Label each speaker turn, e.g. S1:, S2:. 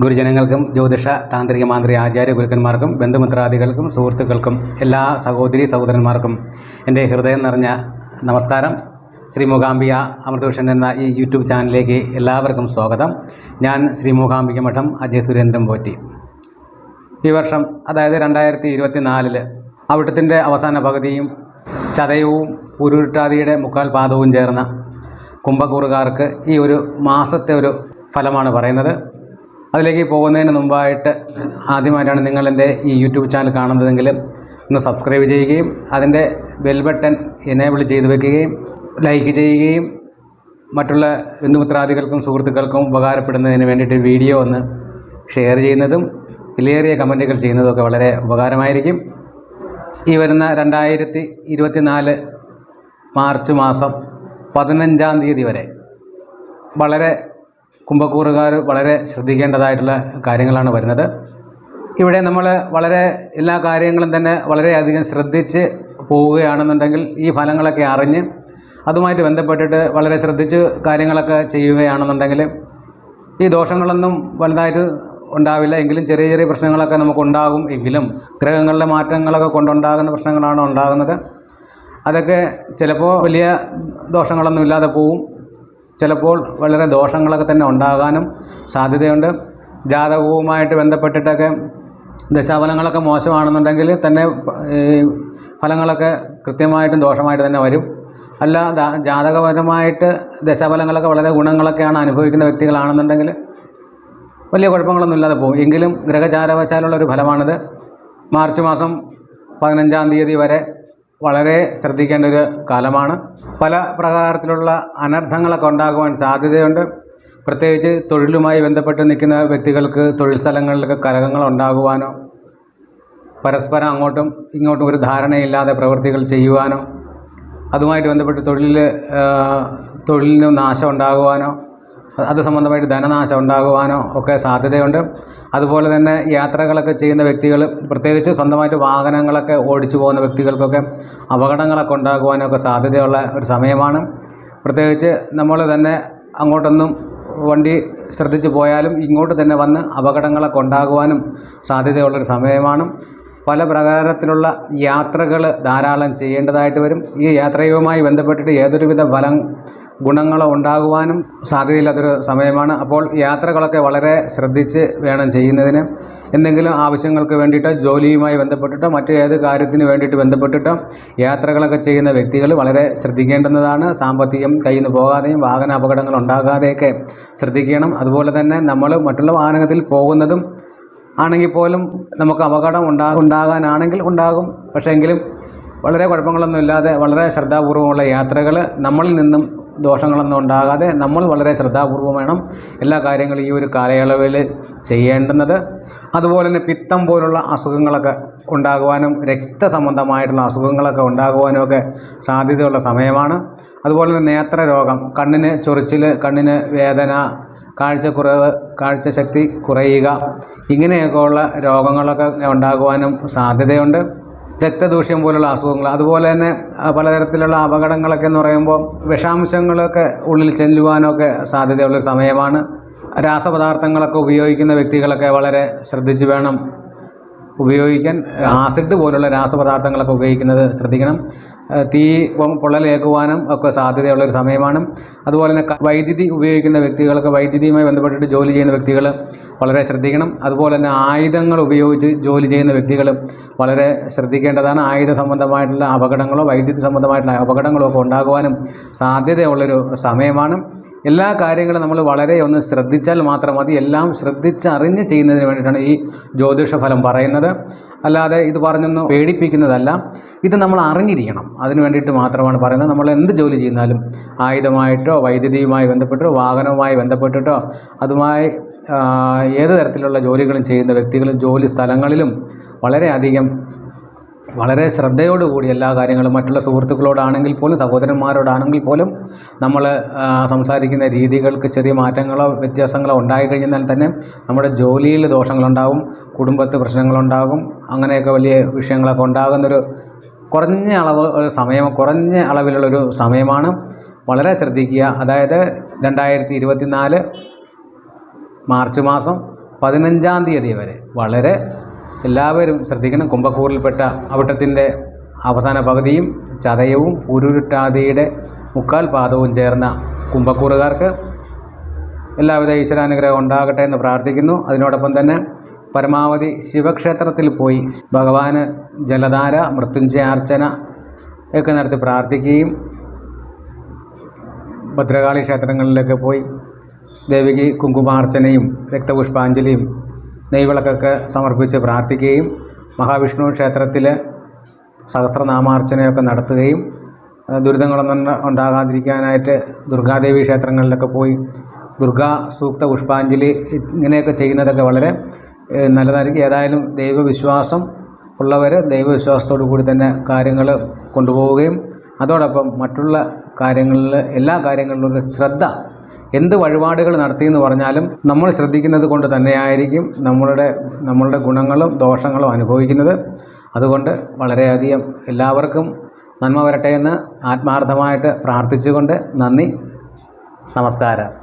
S1: ഗുരുജനങ്ങൾക്കും ജ്യോതിഷ താന്ത്രിക മാന്ത്രിക ആചാര്യ ഗുരുക്കന്മാർക്കും ബന്ധുമിത്രാദികൾക്കും സുഹൃത്തുക്കൾക്കും എല്ലാ സഹോദരി സഹോദരന്മാർക്കും എന്റെ ഹൃദയം നിറഞ്ഞ നമസ്കാരം. ശ്രീ മൂകാംബിക അമൃതഭൂഷൺ എന്ന ഈ യൂട്യൂബ് ചാനലിലേക്ക് എല്ലാവർക്കും സ്വാഗതം. ഞാൻ ശ്രീ മൂകാംബിക മഠം അജയ് സുരേന്ദ്രൻ പോറ്റി. ഈ വർഷം അതായത് രണ്ടായിരത്തി ഇരുപത്തി നാലിൽ അവിട്ടത്തിന്റെ അവസാന പകുതിയും ചതയവും ഉരുട്ടാതിയുടെ മുക്കാൽ പാദവും ചേർന്ന കുംഭക്കൂറുകാർക്ക് ഈ ഒരു മാസത്തെ ഒരു ഫലമാണ് പറയുന്നത്. അതിലേക്ക് പോകുന്നതിന് മുമ്പായിട്ട് ആദ്യമായിട്ടാണ് നിങ്ങൾ എന്റെ ഈ യൂട്യൂബ് ചാനൽ കാണുന്നതെങ്കിൽ ഒന്ന് സബ്സ്ക്രൈബ് ചെയ്യുകയും അതിന്റെ ബെൽ ബട്ടൺ എനേബിൾ ചെയ്ത് വെക്കുകയും ലൈക്ക് ചെയ്യുകയും മറ്റുള്ള ബന്ധുമിത്രാദികൾക്കും സുഹൃത്തുക്കൾക്കും ഉപകാരപ്പെടുന്നതിന് വേണ്ടിയിട്ട് വീഡിയോ ഒന്ന് ഷെയർ ചെയ്യുന്നതും വിലയേറിയ കമന്റുകൾ ചെയ്യുന്നതൊക്കെ വളരെ ഉപകാരമായിരിക്കും. ഈ വരുന്ന രണ്ടായിരത്തി ഇരുപത്തിനാല് മാർച്ച് മാസം പതിനഞ്ചാം തീയതി വരെ വളരെ കുംഭക്കൂറുകാർ വളരെ ശ്രദ്ധിക്കേണ്ടതായിട്ടുള്ള കാര്യങ്ങളാണ് വരുന്നത്. ഇവിടെ നമ്മൾ വളരെ എല്ലാ കാര്യങ്ങളും തന്നെ വളരെയധികം ശ്രദ്ധിച്ച് പോവുകയാണെന്നുണ്ടെങ്കിൽ ഈ ഫലങ്ങളൊക്കെ അറിഞ്ഞ് അതുമായിട്ട് ബന്ധപ്പെട്ടിട്ട് വളരെ ശ്രദ്ധിച്ച് കാര്യങ്ങളൊക്കെ ചെയ്യുകയാണെന്നുണ്ടെങ്കിൽ ഈ ദോഷങ്ങളൊന്നും വലുതായിട്ട് ഉണ്ടാവില്ല. എങ്കിലും ചെറിയ ചെറിയ പ്രശ്നങ്ങളൊക്കെ നമുക്കുണ്ടാകും എങ്കിലും ഗ്രഹങ്ങളിലെ മാറ്റങ്ങളൊക്കെ കൊണ്ടുണ്ടാകുന്ന പ്രശ്നങ്ങളാണ് ഉണ്ടാകുന്നത്. അതൊക്കെ ചിലപ്പോൾ വലിയ ദോഷങ്ങളൊന്നും ഇല്ലാതെ പോവും. ചിലപ്പോൾ വളരെ ദോഷങ്ങളൊക്കെ തന്നെ ഉണ്ടാകാനും സാധ്യതയുണ്ട്. ജാതകവുമായിട്ട് ബന്ധപ്പെട്ടിട്ടൊക്കെ ദശാഫലങ്ങളൊക്കെ മോശമാണെന്നുണ്ടെങ്കിൽ തന്നെ ഫലങ്ങളൊക്കെ കൃത്യമായിട്ടും ദോഷമായിട്ട് തന്നെ വരും. അല്ല ജാതകപരമായിട്ട് ദശാഫലങ്ങളൊക്കെ വളരെ ഗുണങ്ങളൊക്കെയാണ് അനുഭവിക്കുന്ന വ്യക്തികളാണെന്നുണ്ടെങ്കിൽ വലിയ കുഴപ്പങ്ങളൊന്നും ഇല്ലാതെ പോകും. എങ്കിലും ഗ്രഹചാരവശാലുള്ള ഒരു ഫലമാണിത്. മാർച്ച് മാസം പതിനഞ്ചാം തീയതി വരെ വളരെ ശ്രദ്ധിക്കേണ്ട ഒരു കാലമാണ്. പല പ്രകാരത്തിലുള്ള അനർത്ഥങ്ങളൊക്കെ ഉണ്ടാകുവാൻ സാധ്യതയുണ്ട്. പ്രത്യേകിച്ച് തൊഴിലുമായി ബന്ധപ്പെട്ട് നിൽക്കുന്ന വ്യക്തികൾക്ക് തൊഴിൽ സ്ഥലങ്ങളിലൊക്കെ കലഹങ്ങൾ ഉണ്ടാകുവാനോ പരസ്പരം അങ്ങോട്ടും ഇങ്ങോട്ടും ഒരു ധാരണയില്ലാതെ പ്രവൃത്തികൾ ചെയ്യുവാനോ അതുമായിട്ട് ബന്ധപ്പെട്ട് തൊഴിൽ തൊഴിലിന് നാശം ഉണ്ടാകുവാനോ അത് സംബന്ധമായിട്ട് ധനനാശം ഉണ്ടാകുവാനോ ഒക്കെ സാധ്യതയുണ്ട്. അതുപോലെ തന്നെ യാത്രകളൊക്കെ ചെയ്യുന്ന വ്യക്തികൾ പ്രത്യേകിച്ച് സ്വന്തമായിട്ട് വാഹനങ്ങളൊക്കെ ഓടിച്ചു പോകുന്ന വ്യക്തികൾക്കൊക്കെ അപകടങ്ങളൊക്കെ ഉണ്ടാകുവാനോ ഒക്കെ സാധ്യതയുള്ള ഒരു സമയമാണ്. പ്രത്യേകിച്ച് നമ്മൾ തന്നെ അങ്ങോട്ടൊന്നും വണ്ടി ശ്രദ്ധിച്ച് പോയാലും ഇങ്ങോട്ട് തന്നെ വന്ന് അപകടങ്ങളൊക്കെ ഉണ്ടാകുവാനും സാധ്യതയുള്ളൊരു സമയമാണ്. പല പ്രകാരത്തിലുള്ള യാത്രകൾ ധാരാളം ചെയ്യേണ്ടതായിട്ട് വരും. ഈ യാത്രയുമായി ബന്ധപ്പെട്ടിട്ട് ഏതൊരുവിധ ഫലം ഗുണങ്ങളോ ഉണ്ടാകുവാനും സാധ്യതയില്ലാത്തൊരു സമയമാണ്. അപ്പോൾ യാത്രകളൊക്കെ വളരെ ശ്രദ്ധിച്ച് വേണം ചെയ്യുന്നതിന്. എന്തെങ്കിലും ആവശ്യങ്ങൾക്ക് വേണ്ടിയിട്ടോ ജോലിയുമായി ബന്ധപ്പെട്ടിട്ടോ മറ്റു ഏത് കാര്യത്തിന് വേണ്ടിയിട്ട് ബന്ധപ്പെട്ടിട്ടോ യാത്രകളൊക്കെ ചെയ്യുന്ന വ്യക്തികൾ വളരെ ശ്രദ്ധിക്കേണ്ടുന്നതാണ്. സാമ്പത്തികം കയ്യിൽ പോകാതെയും വാഹന അപകടങ്ങൾ ഉണ്ടാകാതെയൊക്കെ ശ്രദ്ധിക്കണം. അതുപോലെ തന്നെ നമ്മൾ മറ്റുള്ള വാഹനത്തിൽ പോകുന്നതും ആണെങ്കിൽ പോലും നമുക്ക് അപകടം ഉണ്ടാ ഉണ്ടാകാനാണെങ്കിൽ ഉണ്ടാകും. പക്ഷേ എങ്കിലും വളരെ കുഴപ്പങ്ങളൊന്നും ഇല്ലാതെ വളരെ ശ്രദ്ധാപൂർവമുള്ള യാത്രകൾ നമ്മളിൽ നിന്നും ദോഷങ്ങളൊന്നും ഉണ്ടാകാതെ നമ്മൾ വളരെ ശ്രദ്ധാപൂർവം വേണം എല്ലാ കാര്യങ്ങളും ഈ ഒരു കാലയളവിൽ ചെയ്യേണ്ടുന്നത്. അതുപോലെ തന്നെ പിത്തം പോലുള്ള അസുഖങ്ങളൊക്കെ ഉണ്ടാകുവാനും രക്തസംബന്ധമായിട്ടുള്ള അസുഖങ്ങളൊക്കെ ഉണ്ടാകുവാനും ഒക്കെ സാധ്യതയുള്ള സമയമാണ്. അതുപോലെ തന്നെ നേത്ര രോഗം കണ്ണിന് ചൊറിച്ചിൽ കണ്ണിന് വേദന കാഴ്ചക്കുറവ് കാഴ്ചശക്തി കുറയുക ഇങ്ങനെയൊക്കെയുള്ള രോഗങ്ങളൊക്കെ ഉണ്ടാകുവാനും സാധ്യതയുണ്ട്. രക്തദൂഷ്യം പോലുള്ള അസുഖങ്ങൾ അതുപോലെ തന്നെ പലതരത്തിലുള്ള അപകടങ്ങളൊക്കെ എന്ന് പറയുമ്പോൾ വിഷാംശങ്ങളൊക്കെ ഉള്ളിൽ ചെല്ലുവാനൊക്കെ സാധ്യതയുള്ളൊരു സമയമാണ്. രാസപദാർത്ഥങ്ങളൊക്കെ ഉപയോഗിക്കുന്ന വ്യക്തികളൊക്കെ വളരെ ശ്രദ്ധിച്ച് വേണം ഉപയോഗിക്കാൻ ആസിഡ് പോലുള്ള രാസപദാർത്ഥങ്ങളൊക്കെ ഉപയോഗിക്കുന്നത് ശ്രദ്ധിക്കണം. തീ പൊള്ളലേക്കുവാനും ഒക്കെ സാധ്യതയുള്ള ഒരു സമയമാണ്. അതുപോലെ തന്നെ വൈദ്യുതി ഉപയോഗിക്കുന്ന വ്യക്തികൾക്ക് വൈദ്യുതിയുമായി ബന്ധപ്പെട്ടിട്ട് ജോലി ചെയ്യുന്ന വ്യക്തികൾ വളരെ ശ്രദ്ധിക്കണം. അതുപോലെ തന്നെ ആയുധങ്ങൾ ഉപയോഗിച്ച് ജോലി ചെയ്യുന്ന വ്യക്തികൾ വളരെ ശ്രദ്ധിക്കേണ്ടതാണ്. ആയുധ സംബന്ധമായിട്ടുള്ള അപകടങ്ങളോ വൈദ്യുതി സംബന്ധമായിട്ടുള്ള അപകടങ്ങളോ ഒക്കെ ഉണ്ടാകുവാനും സാധ്യതയുള്ളൊരു സമയമാണ്. എല്ലാ കാര്യങ്ങളും നമ്മൾ വളരെ ഒന്ന് ശ്രദ്ധിച്ചാൽ മാത്രം മതി. എല്ലാം ശ്രദ്ധിച്ചറിഞ്ഞ് ചെയ്യുന്നതിന് വേണ്ടിയിട്ടാണ് ഈ ജ്യോതിഷ ഫലം പറയുന്നത്. അല്ലാതെ ഇത് പറഞ്ഞൊന്ന് പേടിപ്പിക്കുന്നതല്ല. ഇത് നമ്മൾ അറിഞ്ഞിരിക്കണം. അതിന് വേണ്ടിയിട്ട് മാത്രമാണ് പറയുന്നത്. നമ്മൾ എന്ത് ജോലി ചെയ്യുന്നാലും ആയുധമായിട്ടോ വൈദ്യുതിയുമായി ബന്ധപ്പെട്ടോ വാഹനവുമായി ബന്ധപ്പെട്ടിട്ടോ അതുമായി ഏത് തരത്തിലുള്ള ജോലികളും ചെയ്യുന്ന വ്യക്തികളും ജോലി സ്ഥലങ്ങളിലും വളരെയധികം വളരെ ശ്രദ്ധയോടുകൂടി എല്ലാ കാര്യങ്ങളും മറ്റുള്ള സുഹൃത്തുക്കളോടാണെങ്കിൽ പോലും സഹോദരന്മാരോടാണെങ്കിൽ പോലും നമ്മൾ സംസാരിക്കുന്ന രീതികൾക്ക് ചെറിയ മാറ്റങ്ങളോ വ്യത്യാസങ്ങളോ ഉണ്ടായി കഴിഞ്ഞാൽ തന്നെ നമ്മുടെ ജോലിയിൽ ദോഷങ്ങളുണ്ടാകും കുടുംബത്ത് പ്രശ്നങ്ങളുണ്ടാകും അങ്ങനെയൊക്കെ വലിയ വിഷയങ്ങളൊക്കെ ഉണ്ടാകുന്നൊരു കുറഞ്ഞ അളവ് സമയം കുറഞ്ഞ അളവിലുള്ളൊരു സമയമാണ്. വളരെ ശ്രദ്ധിക്കുക. അതായത് രണ്ടായിരത്തി ഇരുപത്തി നാല് മാർച്ച് മാസം പതിനഞ്ചാം തീയതി വരെ വളരെ എല്ലാവരും ശ്രദ്ധിക്കണം. കുംഭക്കൂറിൽപ്പെട്ട അവിട്ടത്തിന്റെ അവസാന പകുതിയും ചതയവും ഉരുട്ടാതിയുടെ മുക്കാൽ പാദവും ചേർന്ന കുംഭക്കൂറുകാർക്ക് എല്ലാവിധ ഈശ്വരാനുഗ്രഹം ഉണ്ടാകട്ടെ എന്ന് പ്രാർത്ഥിക്കുന്നു. അതിനോടൊപ്പം തന്നെ പരമാവധി ശിവക്ഷേത്രത്തിൽ പോയി ഭഗവാന് ജലധാര മൃത്യുഞ്ജയാർച്ചന ഒക്കെ നടത്തി പ്രാർത്ഥിക്കുകയും ഭദ്രകാളി ക്ഷേത്രങ്ങളിലൊക്കെ പോയി ദേവിക്ക് കുങ്കുമാർച്ചനയും രക്തപുഷ്പാഞ്ജലിയും നെയ്വിളക്കൊക്കെ സമർപ്പിച്ച് പ്രാർത്ഥിക്കുകയും മഹാവിഷ്ണു ക്ഷേത്രത്തിൽ സഹസ്രനാമാർച്ചനയൊക്കെ നടത്തുകയും ദുരിതങ്ങളൊന്നും ഉണ്ടാകാതിരിക്കാനായിട്ട് ദുർഗാദേവി ക്ഷേത്രങ്ങളിലൊക്കെ പോയി ദുർഗാ സൂക്ത പുഷ്പാഞ്ജലി ഇങ്ങനെയൊക്കെ ചെയ്യുന്നതൊക്കെ വളരെ നല്ലതായിരിക്കും. ഏതായാലും ദൈവവിശ്വാസം ഉള്ളവർ ദൈവവിശ്വാസത്തോടു കൂടി തന്നെ കാര്യങ്ങൾ കൊണ്ടുപോവുകയും അതോടൊപ്പം മറ്റുള്ള കാര്യങ്ങളിൽ എല്ലാ കാര്യങ്ങളിലും ഒരു ശ്രദ്ധ എന്ത് വഴിപാടുകൾ നടത്തിയെന്ന് പറഞ്ഞാലും നമ്മൾ ശ്രദ്ധിക്കുന്നത് കൊണ്ട് തന്നെയായിരിക്കും നമ്മളുടെ നമ്മളുടെ ഗുണങ്ങളും ദോഷങ്ങളും അനുഭവിക്കുന്നത്. അതുകൊണ്ട് വളരെയധികം എല്ലാവർക്കും നന്മ വരട്ടെ എന്ന് ആത്മാർത്ഥമായിട്ട് പ്രാർത്ഥിച്ചുകൊണ്ട് നന്ദി. നമസ്കാരം.